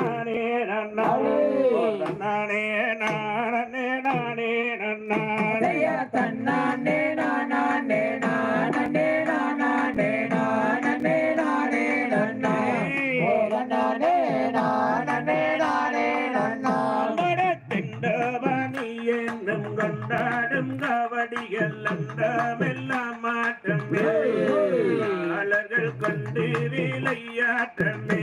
நானே நன்னானே நானே நானே நானே நன்னானே தன்னானே நானே நானே நானே நானே நானே நன்னானே நானே நானே நானே நன்னாடத்தின்றவனி என்னும் கொண்டாடும் கவடிகள் அந்தமெல்லாம் மாற்றமே அலர்கள் கொண்டு விளையாட்டமே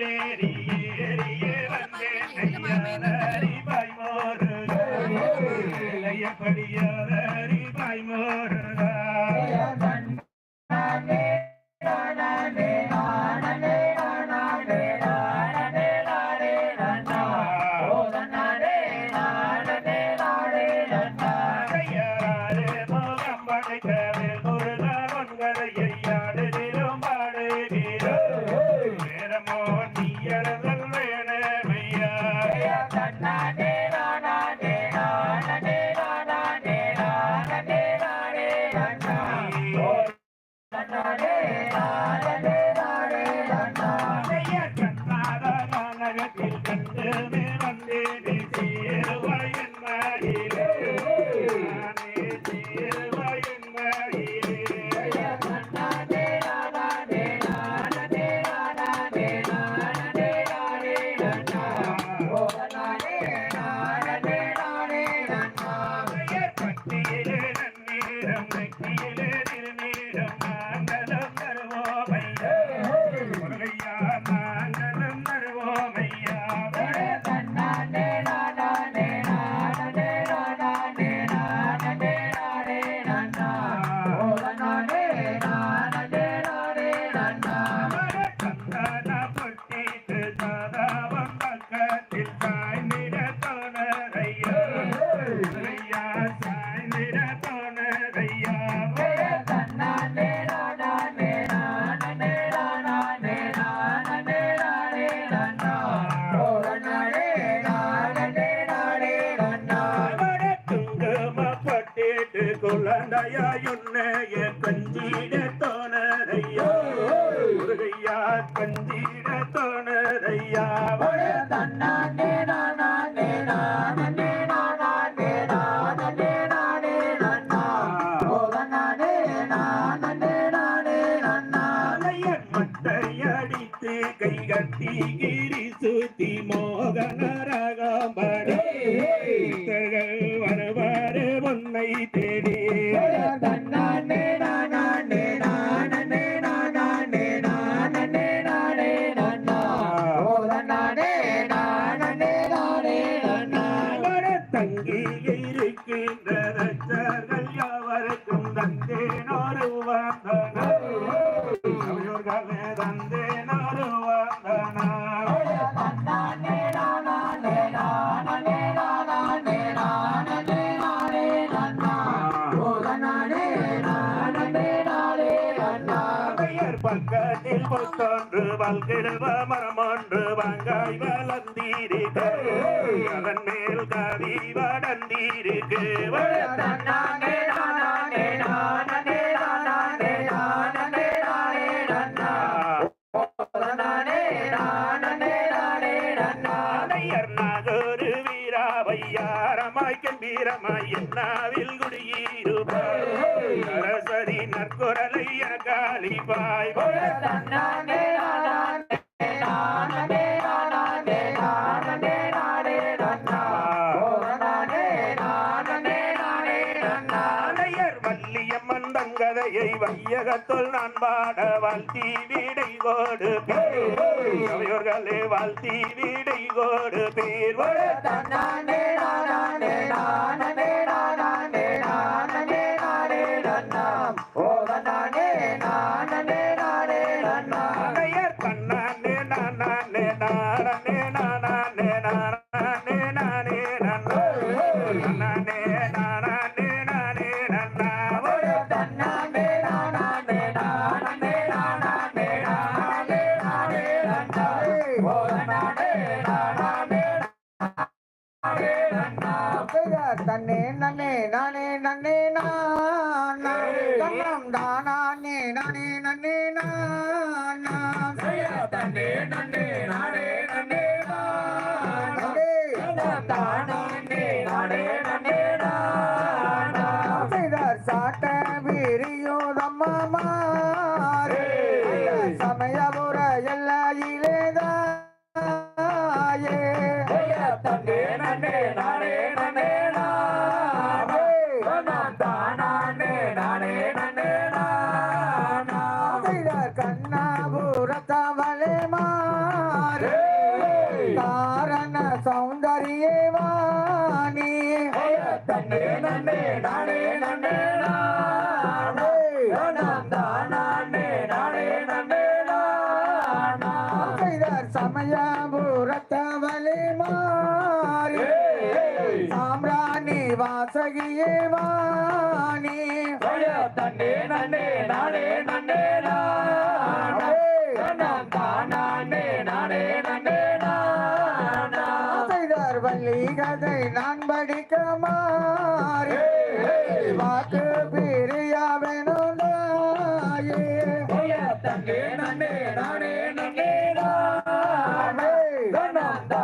லேரியே கொள்ளண்டையா உன்னைய கஞ்சிட தோணரையா முருகையா கஞ்சிட தோணரையா தன்னாண்டே நானா நேனா நேனா நேனா நேனா நேனா போகனானே நான நேனா நேனா மட்டை அடித்து கை கட்டி கிரி பொத்தொன்று வல்கிடுவ மரமொன்று வாங்காய் வளர்ந்தீருக்கு. அதன் மேல் கவி வடந்தீருக்கு அகாலிபாய் தன்னானே நானே நானே நானே நானே நானே நன்னா ஓ நானே நானே நன்னா வள்ளியம்மன் தங்கதையை வையகத்துள் நான் பாட வாழ்த்தி வீடை கோடு பேர்களே வாழ்த்தி வீடை கோடு பேர். தன்னானே நானே நானே தன்னே நன்னே நானே நன்னே நானா தன்னம் தானானே நானே நன்னே நானா தன்னே நன்னே நானே நன்னே நானே சமயபுரத்தவலி மாறி சாம்ராணி வாசகியே வாணி. தண்டே நண்டே நாடே நண்டே நாடே நாடே நண்டே நாடார் வள்ளி கதை நான் படிக்க மாறி. வாக்கு பிரியாவினும் தங்கே நன்னே நாடே நன்னே நா Ganon!